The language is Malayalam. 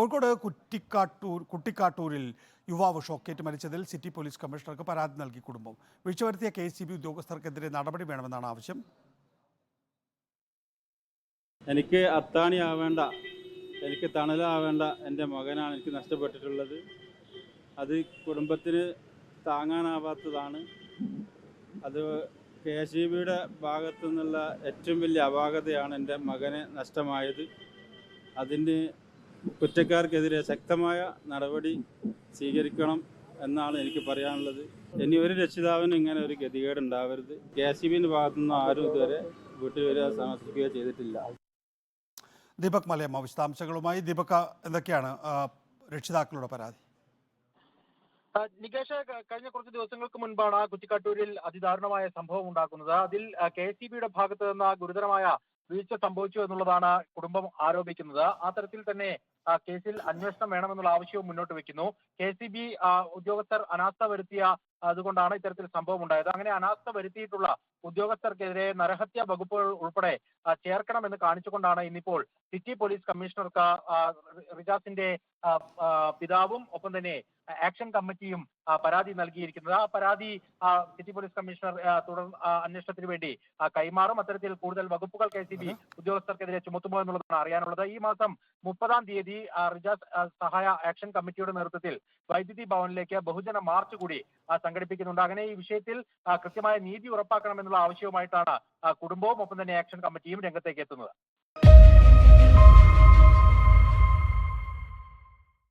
കോഴിക്കോട് കുറ്റിക്കാട്ടൂർ കുട്ടിക്കാട്ടൂരിൽ യുവാവ് ഷോക്കേറ്റ് മരിച്ചതിൽ സിറ്റി പോലീസ് കമ്മീഷണർക്ക് പരാതി നൽകി കുടുംബം. വീഴ്ച വരുത്തിയ കെ സി ബി ഉദ്യോഗസ്ഥർക്കെതിരെ നടപടി വേണമെന്നാണ് ആവശ്യം. എനിക്ക് അത്താണി അത്താണിയാവേണ്ട. എനിക്ക് തണലാവേണ്ട എന്റെ മകനാണ് എനിക്ക് നഷ്ടപ്പെട്ടിട്ടുള്ളത്. അത് കുടുംബത്തിന് താങ്ങാനാവാത്തതാണ്. അത് കെ എസ് ഇ ബിയുടെ ഭാഗത്തു നിന്നുള്ള ഏറ്റവും വലിയ അപാകതയാണ് എന്റെ മകന് നഷ്ടമായത്. അതിന് കുറ്റക്കാർക്കെതിരെ ശക്തമായ നടപടി സ്വീകരിക്കണം എന്നാണ് എനിക്ക് പറയാനുള്ളത്. ഇനി ഒരു രക്ഷിതാവിനും ഇങ്ങനെ ഒരു ഗതികേട് ഉണ്ടാവരുത് കെ സി ബിന്റെ ഭാഗത്തുനിന്ന് ആരും ഇതുവരെ വീട്ടിൽ വരിക സമർപ്പിക്കുകയോ ചെയ്തിട്ടില്ല. ദീപക് മലയമ്മ വിശദാംശങ്ങളുമായി ദീപക എന്തൊക്കെയാണ് രക്ഷിതാക്കളുടെ പരാതി? നികേഷ് കഴിഞ്ഞ കുറച്ച് ദിവസങ്ങൾക്ക് മുൻപാണ് കുറ്റിക്കാട്ടൂരിൽ അതിദാരുണമായ സംഭവം ഉണ്ടാക്കുന്നത്. അതിൽ കെ എസ് ബിയുടെ ഭാഗത്ത് നിന്ന് ഗുരുതരമായ വീഴ്ച സംഭവിച്ചു എന്നുള്ളതാണ് കുടുംബം ആരോപിക്കുന്നത്. ആ തരത്തിൽ തന്നെ കേസിൽ അന്വേഷണം വേണമെന്നുള്ള ആവശ്യവും മുന്നോട്ട് വെക്കുന്നു കെ സി ബി ഉദ്യോഗസ്ഥർ അനാസ്ഥ വരുത്തിയ അതുകൊണ്ടാണ് ഇത്തരത്തിൽ സംഭവം ഉണ്ടായത്. അങ്ങനെ അനാസ്ഥ വരുത്തിയിട്ടുള്ള ഉദ്യോഗസ്ഥർക്കെതിരെ നരഹത്യ വകുപ്പുകൾ ഉൾപ്പെടെ ചേർക്കണം എന്ന് കാണിച്ചുകൊണ്ടാണ് ഇന്നിപ്പോൾ സിറ്റി പോലീസ് കമ്മീഷണർക്ക് റിജാസിന്റെ പിതാവും ഒപ്പം തന്നെ ആക്ഷൻ കമ്മിറ്റിയും പരാതി നൽകിയിരിക്കുന്നത്. ആ പരാതി സിറ്റി പോലീസ് കമ്മീഷണർ തുടർ അന്വേഷണത്തിന് വേണ്ടി കൈമാറും. അത്തരത്തിൽ കൂടുതൽ വകുപ്പുകൾ കെ സി ബി ഉദ്യോഗസ്ഥർക്കെതിരെ ചുമത്തുമോ എന്നുള്ളതാണ് അറിയാനുള്ളത്. ഈ മാസം മുപ്പതാം തീയതി റിജാസ് സഹായ ആക്ഷൻ കമ്മിറ്റിയുടെ നേതൃത്വത്തിൽ വൈദ്യുതി ഭവനിലേക്ക് ബഹുജന മാർച്ച് കൂടി സംഘടിപ്പിക്കുന്നുണ്ട്. അങ്ങനെ ഈ വിഷയത്തിൽ കൃത്യമായ നീതി ഉറപ്പാക്കണമെന്നുള്ള ആവശ്യവുമായിട്ടാണ് കുടുംബവും ഒപ്പം തന്നെ ആക്ഷൻ കമ്മിറ്റിയും രംഗത്തേക്ക് എത്തുന്നത്.